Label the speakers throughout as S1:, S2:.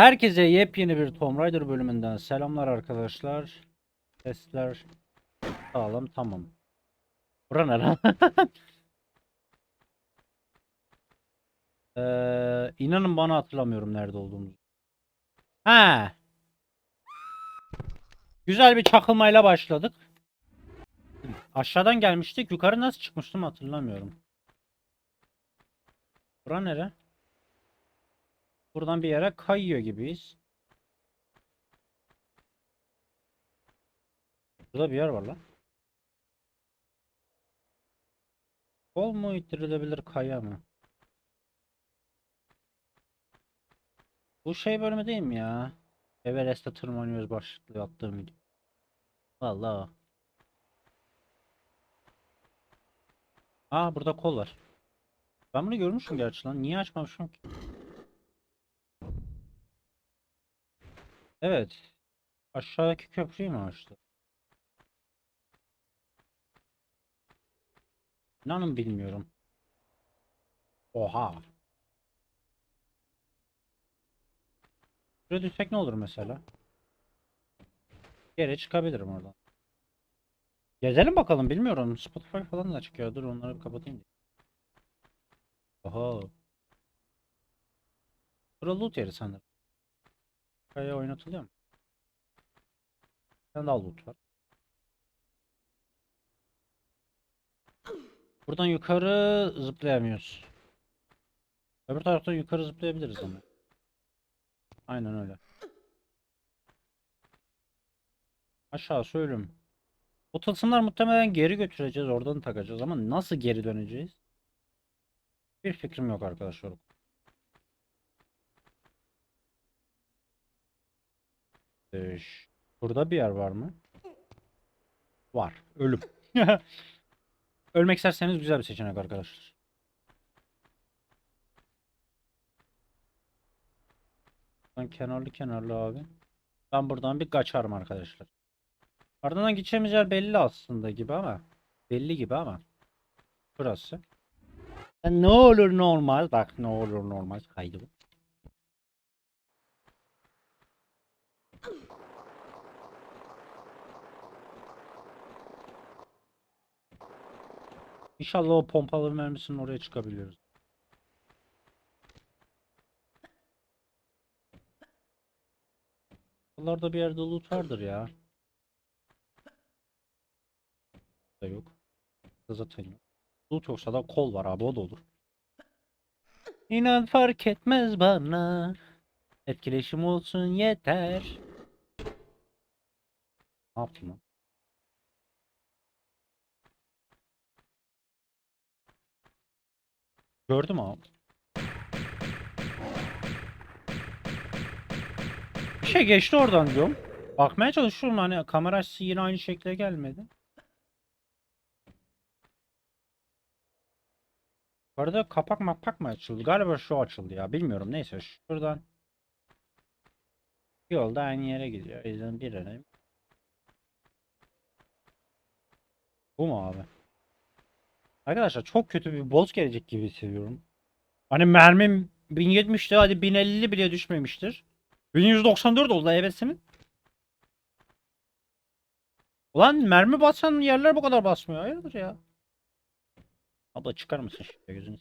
S1: Herkese yepyeni bir Tomb Raider bölümünden selamlar arkadaşlar. Sesler sağlam tamam. Bura ne lan? Ee, inanın bana hatırlamıyorum nerede olduğumuzu. Ha. Güzel bir çakılmayla başladık. Aşağıdan gelmiştik. Yukarı nasıl çıkmıştım hatırlamıyorum. Bura nere? Buradan bir yere kayıyor gibiyiz. Burada bir yer var lan. Kol mu ittirilebilir kaya mı? Bu şey bölümü değil mi ya? Everest'e tırmanıyoruz başlıklı attığım video. Vallahi. Aa burada kol var. Ben bunu görmüşüm gerçi lan. Niye açmamışım ki? Evet. Aşağıdaki köprüyü mü açtı? İnanın bilmiyorum. Oha. Şuraya düşsek ne olur mesela? Geri çıkabilirim oradan. Gezelim bakalım bilmiyorum. Spotify falan da çıkıyor. Dur onları bir kapatayım. diye. Oha. Bura loot yeri sanırım. Kaya oynatılıyor mu? Bir tane daha loot var. Buradan yukarı zıplayamıyoruz. Öbür taraftan yukarı zıplayabiliriz ama. Aynen öyle. Aşağı söylüm. Bu tılsımlar muhtemelen geri götüreceğiz. Oradan takacağız ama nasıl geri döneceğiz? Bir fikrim yok arkadaşlar. Ee, Burada bir yer var mı? Var. Ölüm. Ölmek isterseniz güzel bir seçenek arkadaşlar. Ben kenarlı kenarlı abi. Ben buradan bir kaçarım arkadaşlar. Ardından gideceğimiz yer belli aslında gibi ama. Belli gibi ama. Burası. Ne olur normal. Bak ne olur normal kaydı bu. İnşallah o pompalı mermisinin oraya çıkabiliyoruz. Buralarda bir yerde loot vardır ya. Da yok. Da zaten yok. Loot yoksa da kol var abi o da olur. İnan fark etmez bana. Etkileşim olsun yeter. Ne yapayım lan? Gördüm abi. Bir şey geçti oradan diyorum. Bakmaya çalışıyorum hani kamera açısı yine aynı şekle gelmedi. Bu arada kapak mapak mı açıldı? Galiba şu açıldı ya. Bilmiyorum. Neyse şuradan. Yolda aynı yere gidiyor. O yüzden bir. Bu mu abi? Arkadaşlar çok kötü bir boss gelecek gibi hissediyorum. Hani mermim 1070'ti hadi 1050 bile düşmemiştir. 1194 oldu ebesimin. Ulan mermi basan yerler bu kadar basmıyor. Hayırdır ya? Abla çıkar mısın şimdi gözünü?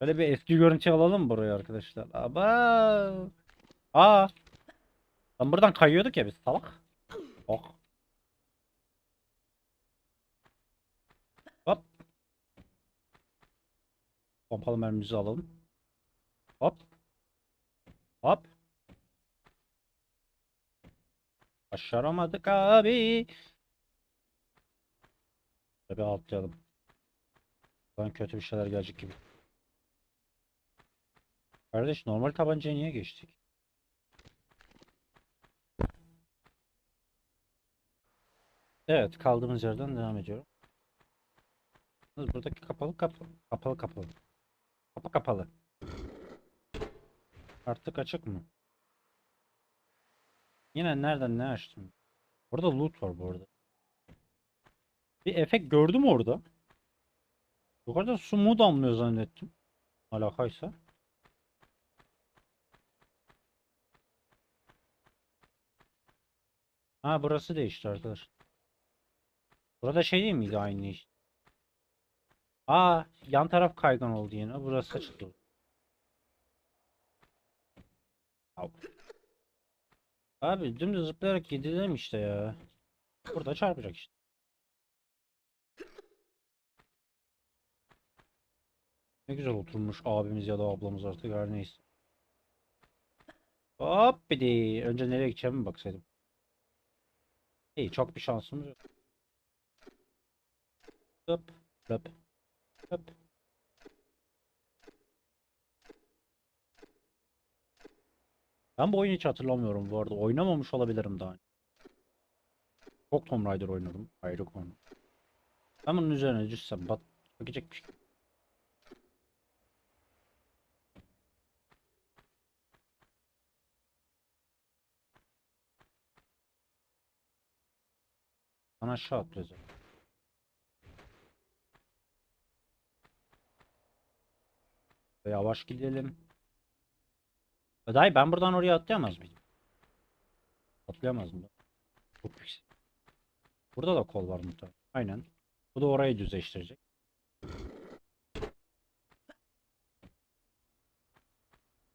S1: Böyle bir eski görüntü alalım buraya arkadaşlar. Aba. Aa. Lan buradan kayıyorduk ya biz salak. Oh. Hop. Pompalı mermimizi alalım. Hop. Hop. Başaramadık abi. Tabii atlayalım. Ben kötü bir şeyler gelecek gibi. Kardeş normal tabancaya niye geçtik? Evet kaldığımız yerden devam ediyorum. Buradaki kapalı kapalı kapalı kapalı. Kapı kapalı. Artık açık mı? Yine nereden ne açtım? Burada loot var bu arada. Bir efekt gördüm orada. Yukarıda su mu damlıyor zannettim. Alakaysa. Ha burası değişti arkadaşlar. Burada şey değil miydi aynı iş? Aa yan taraf kaygan oldu yine. Burası açıldı. Au. Abi dümdüz zıplayarak gidelim işte ya. Burada çarpacak işte. Ne güzel oturmuş abimiz ya da ablamız artık her neyse. Hop bir de önce nereye gideceğimi baksaydım. İyi çok bir şansımız yok. Hop hop. Ben bu oyunu hiç hatırlamıyorum bu arada. Oynamamış olabilirim daha. Çok Tomb Raider oynadım. Ayrı konu. Ben bunun üzerine düşsem bat çökecek bir şey. Ben aşağı atlayacağım. Yavaş gidelim. Dayı ben buradan oraya atlayamaz mıyım? Atlayamaz mı? Burada da kol var muhtemelen. Aynen. Bu da orayı düzleştirecek.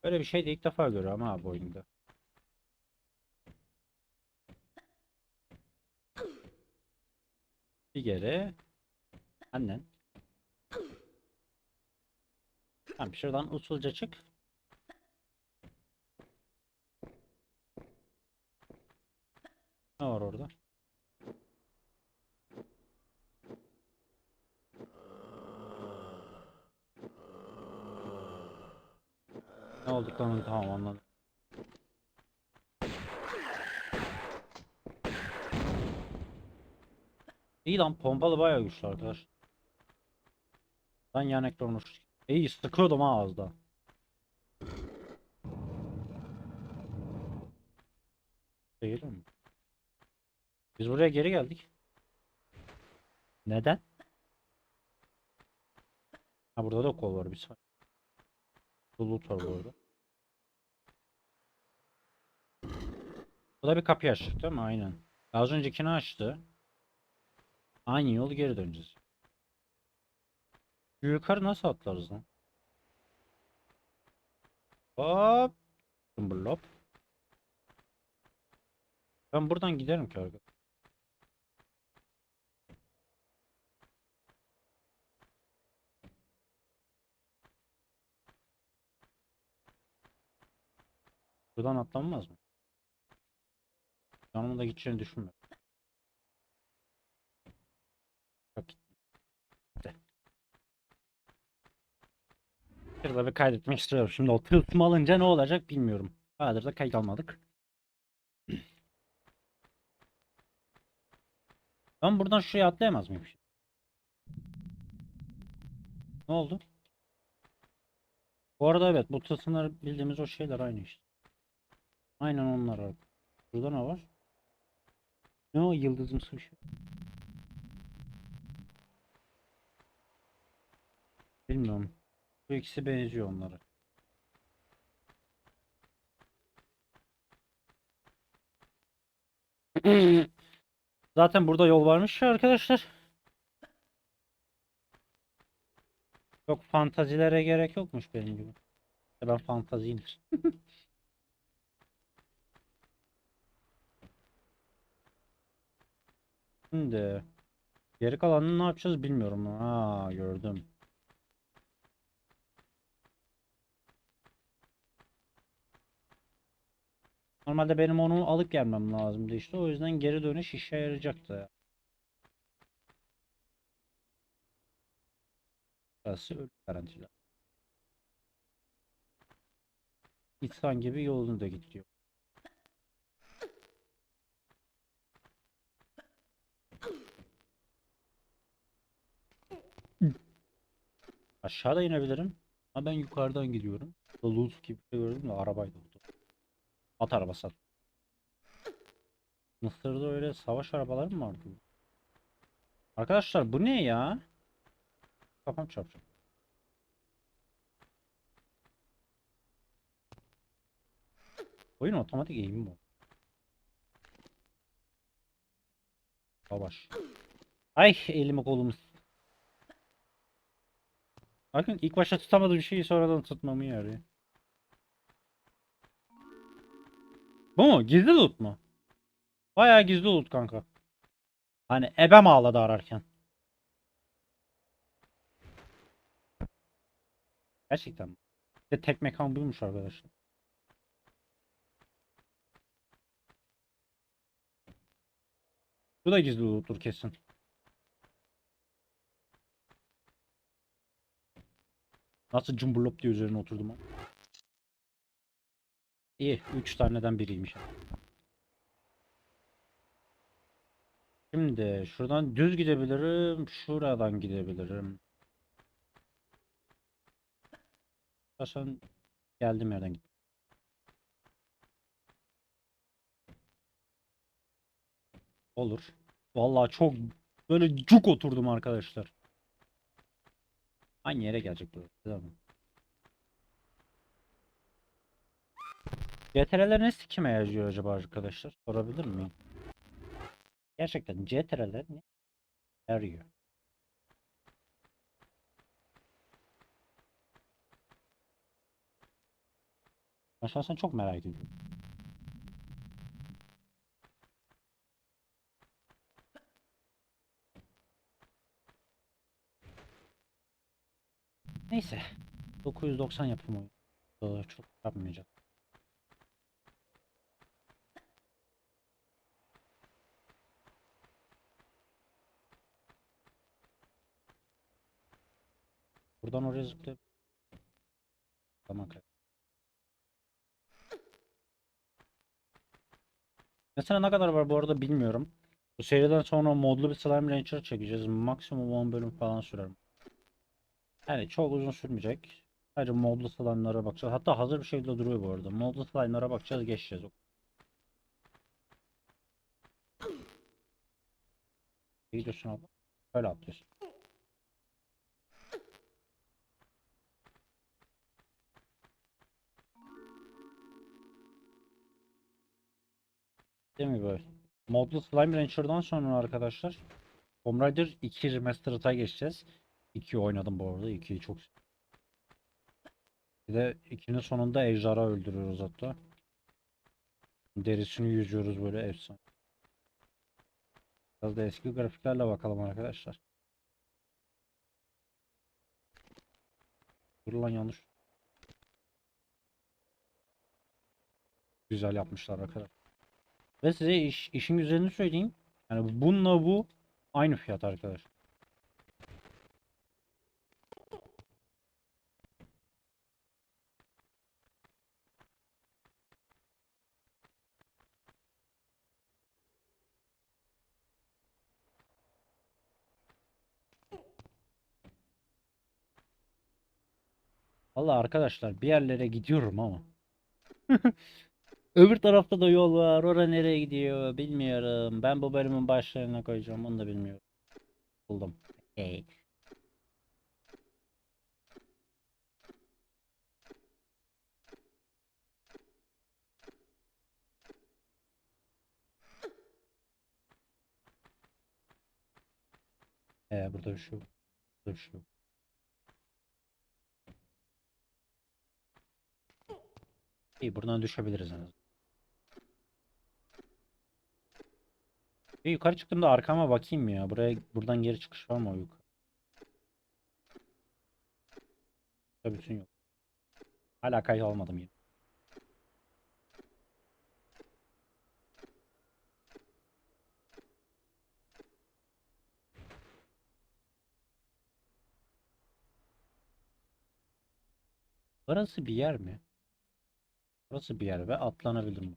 S1: Böyle bir şey de ilk defa görüyorum ha bu oyunda. Bir geri. Annen. Tamam şuradan usulca çık. Ne var orada? Ne olduklarını tamam anladım. İyi lan pompalı bayağı güçlü arkadaş. Ben yan ekran. İyi sıkıyordum ha az. Değil mi? Biz buraya geri geldik. Neden? Ha burada da kol var bir saniye. Bulut var burada. Bu da bir kapıyı açtık değil mi? Aynen. Az öncekini açtı. Aynı yolu geri döneceğiz. Yukarı nasıl atlarız lan? Hop. Blop. Ben buradan giderim ki arkadaş. Buradan atlanmaz mı? Yanıma da gideceğini düşünmüyorum. Yok gitti. Şurada bir kaydetmek istiyorum. Şimdi o tılsımı alınca ne olacak bilmiyorum. Bayağıdır da kayıt almadık. Ben buradan şuraya atlayamaz mıyım? Ne oldu? Bu arada evet bu tılsımlar bildiğimiz o şeyler aynı işte. Aynen onlar abi. Burada ne var? Ne o yıldızımsı bir şey? Bilmiyorum. Bu ikisi benziyor onlara. Zaten burada yol varmış ya arkadaşlar. Çok fantazilere gerek yokmuş benim gibi. Ben fantaziyim. Şimdi geri kalanını ne yapacağız bilmiyorum. Ha gördüm. Normalde benim onu alıp gelmem lazımdı işte. O yüzden geri dönüş işe yarayacaktı. Burası ölü garantili. İnsan gibi yolunu da gidiyor. Aşağıda inebilirim. Ama ben yukarıdan gidiyorum. Loot gibi gördüm de arabaydı bu. At arabası. Mısır'da öyle savaş arabaları mı vardı? Arkadaşlar bu ne ya? Kafam çarpacak. Oyun otomatik eğim bu. Savaş. Ay elimi kolumu. Bakın ilk başta tutamadığım şeyi sonradan tutmamı yarıyor. Bu mu? Gizli loot mu? Bayağı gizli loot kanka. Hani ebem ağladı ararken. Gerçekten? Bir de tek mekan buymuş arkadaşlar. Bu da gizli loot'tur kesin. Nasıl cumburlop diye üzerine oturdum ama. İyi. 3 taneden biriymiş. Şimdi şuradan düz gidebilirim. Şuradan gidebilirim. İstersen geldim yerden git. Olur. Vallahi çok böyle cuk oturdum arkadaşlar. Aynı yere gelecek bu. Tamam. CTR'ler ne sikime yazıyor acaba arkadaşlar? Sorabilir miyim? Gerçekten CTR'ler ne yarıyor? Ben şahsen çok merak ediyorum. Neyse. 990 yapım oyun. Ee, Çok yapmayacak. Buradan oraya zıplayıp Tamam kanka. Mesela ne kadar var bu arada bilmiyorum. Bu seriden sonra modlu bir Slime Rancher çekeceğiz. Maksimum 10 bölüm falan sürer. Yani çok uzun sürmeyecek. Sadece modlu slime'lara bakacağız. Hatta hazır bir şey de duruyor bu arada. Modlu slime'lara bakacağız geçeceğiz. İyi diyorsun abi. Böyle atlıyorsun. Değil mi böyle? Modlu Slime Rancher'dan sonra arkadaşlar Tomb Raider 2 Remastered'a geçeceğiz. 2'yi oynadım bu arada. 2'yi çok Bir de 2'nin sonunda ejderha öldürüyoruz hatta. Derisini yüzüyoruz böyle efsane. Biraz da eski grafiklerle bakalım arkadaşlar. Dur lan yanlış. Güzel yapmışlar arkadaşlar. Ve size iş, işin güzelini söyleyeyim. Yani bununla bu aynı fiyat arkadaş. Vallahi arkadaşlar bir yerlere gidiyorum ama. Öbür tarafta da yol var. Ora nereye gidiyor bilmiyorum. Ben bu bölümün başlarına koyacağım. Onu da bilmiyorum. Buldum. Hey. Ee, burada bir şey. Burada bir şey. İyi buradan düşebiliriz en azından. Bir yukarı çıktığımda arkama bakayım ya. Buraya buradan geri çıkış var mı o yukarı? Tabii bütün yok. Hala kayıt almadım yine. Burası bir yer mi? Burası bir yer ve atlanabilir mi?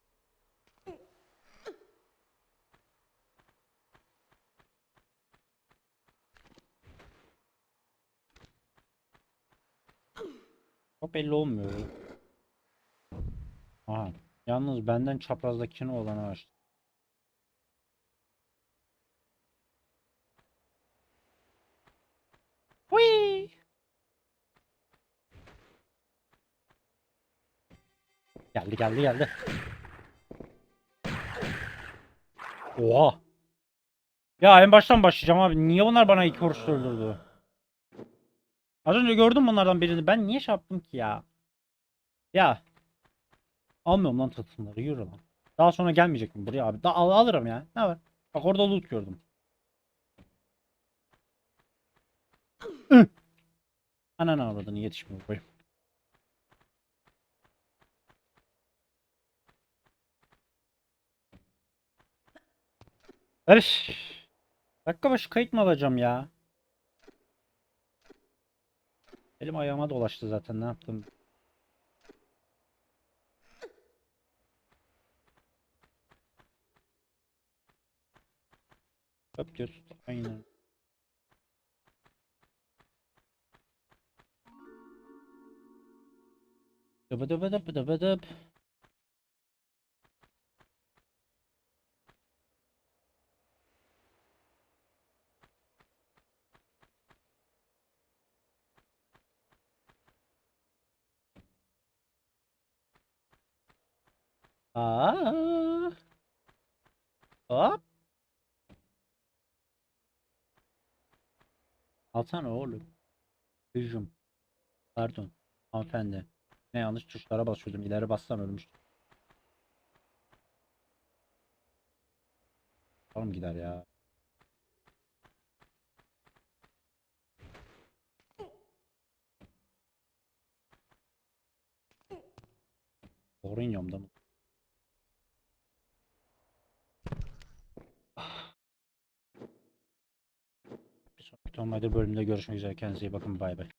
S1: Çok belli olmuyor. Aha. Yalnız benden çaprazdakini olan ağaç. Hui! Geldi geldi geldi. Oha. Ya en baştan başlayacağım abi. Niye bunlar bana iki vuruş öldürdü? Az önce gördüm bunlardan birini. Ben niye şey ki ya? Ya. Almıyorum lan tılsımları. Yürü lan. Daha sonra gelmeyecek mi buraya abi? Daha al- alırım ya. Ne var? Bak orada loot gördüm. Ananı avradını yetişmiyor boyum. Öf. Dakika başı kayıt mı alacağım ya? Elim ayağıma dolaştı zaten ne yaptım? Öp diyor. Aynen. Dıbı dıbı dıbı dıbı dıp. Aa. Hop. Alsana oğlum. Hücum. Pardon. Hanımefendi. Ne yanlış tuşlara basıyordum. İleri bassam ölmüştüm. Tamam gider ya. Doğru iniyorum mı? Bir sonraki bölümünde görüşmek üzere. Kendinize iyi bakın. Bay bay.